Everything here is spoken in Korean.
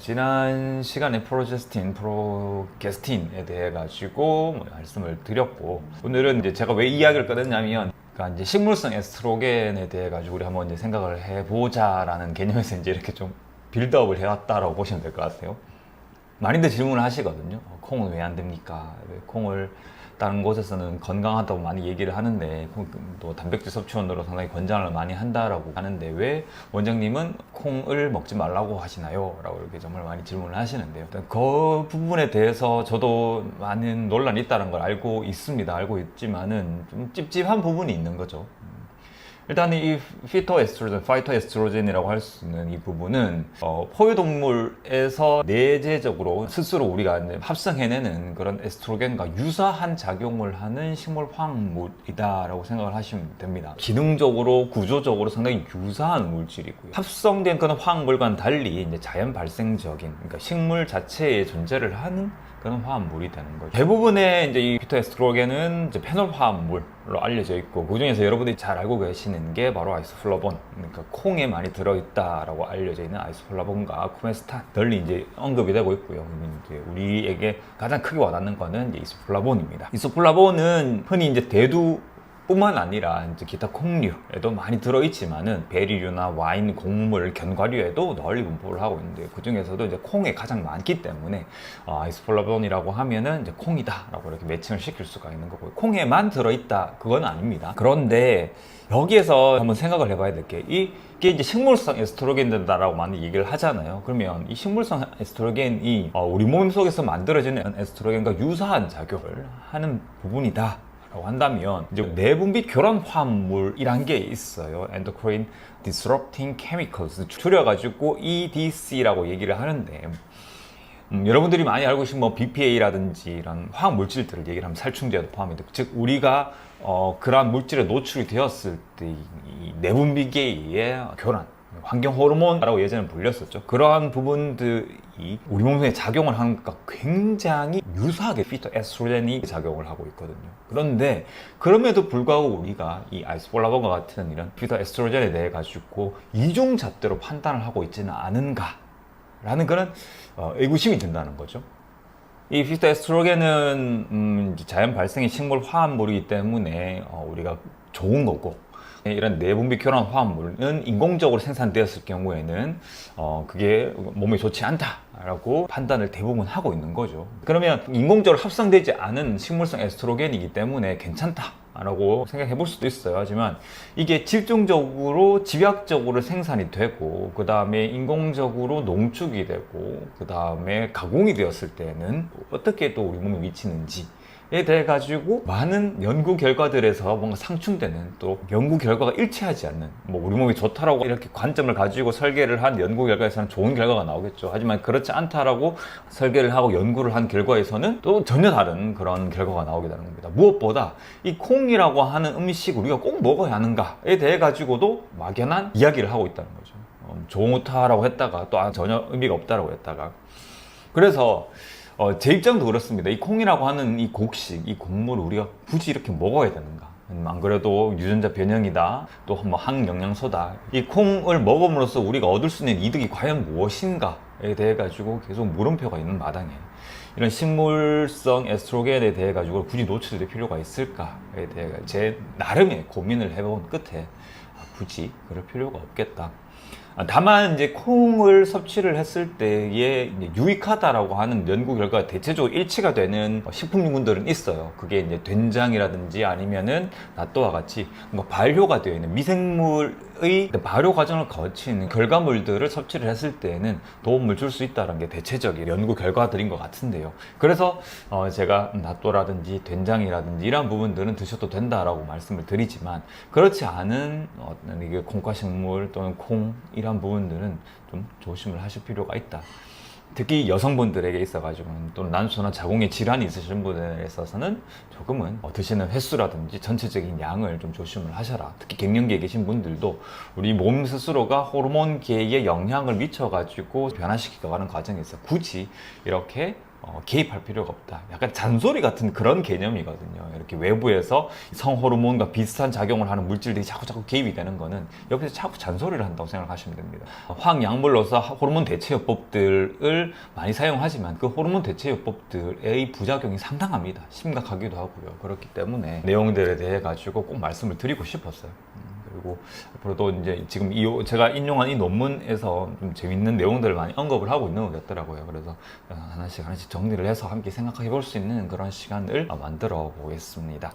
지난 시간에 프로제스틴, 프로게스틴에 대해 가지고 뭐 말씀을 드렸고 오늘은 이제 제가 왜 이야기를 꺼냈냐면 그러니까 이제 식물성 에스트로겐에 대해 가지고 우리 한번 이제 생각을 해보자라는 개념에서 이제 이렇게 좀 빌드업을 해왔다라고 보시면 될 것 같아요. 많이들 질문을 하시거든요. 어, 콩은 왜 안 됩니까? 왜 콩을 다른 곳에서는 건강하다고 많이 얘기를 하는데 콩- 또 단백질 섭취원으로 상당히 권장을 많이 한다라고 하는데 왜 원장님은 콩을 먹지 말라고 하시나요? 라고 이렇게 정말 많이 질문을 하시는데요. 그 부분에 대해서 저도 많은 논란이 있다는 걸 알고 있습니다. 알고 있지만은 좀 찝찝한 부분이 있는 거죠. 일단 이 피토 에스트로겐, 파이토 에스트로겐이라고 할 수 있는 이 부분은 어, 포유동물에서 내재적으로 스스로 우리가 합성해내는 그런 에스트로겐과 유사한 작용을 하는 식물 화학물이다라고 생각을 하시면 됩니다. 기능적으로 구조적으로 상당히 유사한 물질이고요. 합성된 그런 화학물과는 달리 이제 자연 발생적인 그러니까 식물 자체에 존재를 하는 그런 화합물이 되는 거죠. 대부분의 이제 이 피토에스트로겐은 이제 페놀 화합물 로 알려져 있고 그 중에서 여러분들이 잘 알고 계시는 게 바로 아이소플라본, 그러니까 콩에 많이 들어있다라고 알려져 있는 아이소플라본과 쿠메스탄 널리 이제 언급이 되고 있고요. 이제 우리에게 가장 크게 와닿는 거는 이제 이소플라본입니다. 이소플라본은 흔히 이제 대두 뿐만 아니라 이제 기타 콩류에도 많이 들어있지만은 베리류나 와인, 곡물, 견과류에도 널리 분포를 하고 있는데 그 중에서도 이제 콩에 가장 많기 때문에 어, 아이스플라본이라고 하면은 이제 콩이다라고 이렇게 매칭을 시킬 수가 있는 거고요. 콩에만 들어있다 그건 아닙니다. 그런데 여기에서 한번 생각을 해봐야 될 게 이게 이제 식물성 에스트로겐이다라고 많이 얘기를 하잖아요. 그러면 이 식물성 에스트로겐이 어, 우리 몸 속에서 만들어지는 에스트로겐과 유사한 작용을 하는 부분이다. 라고 한다면 이제 내분비 교란 화합물이란 게 있어요. Endocrine Disrupting Chemicals 줄여가지고 EDC라고 얘기를 하는데 음, 여러분들이 많이 알고 계신 뭐 BPA라든지 이런 화학 물질들을 얘기를 하면 살충제도 포함이 되고 즉 우리가 어, 그러한 물질에 노출이 되었을 때 이 내분비계의 교란 환경 호르몬이라고 예전에 불렸었죠. 그러한 부분들이 우리 몸에 작용을 것과 굉장히 유사하게 피토 에스트로겐이 작용을 하고 있거든요. 그런데 그럼에도 불구하고 우리가 이 아이스폴라본과 같은 이런 피토 에스트로겐에 대해 가지고 이중 잣대로 판단을 하고 있지는 않은가라는 그런 어, 의구심이 든다는 거죠. 이 피토 에스트로겐은 음, 자연 발생의 식물 화합물이기 때문에 어, 우리가 좋은 거고 이런 내분비 교란 화합물은 인공적으로 생산되었을 경우에는 어, 그게 몸에 좋지 않다라고 판단을 대부분 하고 있는 거죠. 그러면 인공적으로 합성되지 않은 식물성 에스트로겐이기 때문에 괜찮다. 라고 생각해 볼 수도 있어요. 하지만 이게 집중적으로 집약적으로 생산이 되고 그 다음에 인공적으로 농축이 되고 그 다음에 가공이 되었을 때는 어떻게 또 우리 몸에 미치는지 에 대해 가지고 많은 연구 결과들에서 뭔가 상충되는 또 연구 결과가 일치하지 않는 뭐 우리 몸이 좋다라고 이렇게 관점을 가지고 설계를 한 연구 결과에서는 좋은 결과가 나오겠죠. 하지만 그렇지 않다라고 설계를 하고 연구를 한 결과에서는 또 전혀 다른 그런 결과가 나오게 되는 겁니다. 무엇보다 이 콩이라고 하는 음식 우리가 꼭 먹어야 하는가에 대해 가지고도 막연한 이야기를 하고 있다는 거죠. 어, 좋다라고 했다가 또 아, 전혀 의미가 없다라고 했다가 그래서 어, 제 입장도 그렇습니다. 이 콩이라고 하는 이 곡식, 이 곡물을 우리가 굳이 이렇게 먹어야 되는가? 음, 안 그래도 유전자 변형이다, 또 뭐 항영양소다. 이 콩을 먹음으로써 우리가 얻을 수 있는 이득이 과연 무엇인가에 대해 가지고 계속 물음표가 있는 마당에 이런 식물성 에스트로겐에 대해 가지고 굳이 노출될 필요가 있을까에 대해 제 나름의 고민을 해본 끝에 아, 굳이 그럴 필요가 없겠다. 아, 다만 이제 콩을 섭취를 했을 때에 유익하다라고 하는 연구 결과가 대체적으로 일치가 되는 식품유분들은 있어요. 그게 이제 된장이라든지 아니면은 나또와 같이 뭔가 발효가 되어 있는 미생물의 발효 과정을 거친 결과물들을 섭취를 했을 때에는 도움을 줄 수 있다는 게 대체적인 연구 결과들인 것 같은데요. 그래서 어 제가 나또라든지 된장이라든지 이런 부분들은 드셔도 된다라고 말씀을 드리지만 그렇지 않은 어떤 이게 콩과식물 또는 콩 이런 부분들은 좀 조심을 하실 필요가 있다. 특히 여성분들에게 있어가지고는 또 난소나 자궁의 질환이 있으신 분들에 있어서는 조금은 어, 드시는 횟수라든지 전체적인 양을 좀 조심을 하셔라. 특히 갱년기에 계신 분들도 우리 몸 스스로가 호르몬계에 영향을 미쳐가지고 변화시키고 가는 과정에서 굳이 이렇게 어, 개입할 필요가 없다. 약간 잔소리 같은 그런 개념이거든요. 이렇게 외부에서 성호르몬과 비슷한 작용을 하는 물질들이 자꾸 자꾸 개입이 되는 거는 옆에서 자꾸 잔소리를 한다고 생각하시면 됩니다. 화학약물로서 호르몬 대체요법들을 많이 사용하지만 그 호르몬 대체요법들의 부작용이 상당합니다. 심각하기도 하고요. 그렇기 때문에 내용들에 대해 가지고 꼭 말씀을 드리고 싶었어요. 음, 그리고 앞으로도 이제 지금 이 제가 인용한 이 논문에서 좀 재밌는 내용들을 많이 언급을 하고 있는 것 같더라고요. 그래서 하나씩 하나씩 정리를 해서 함께 생각해 볼 수 있는 그런 시간을 만들어 보겠습니다.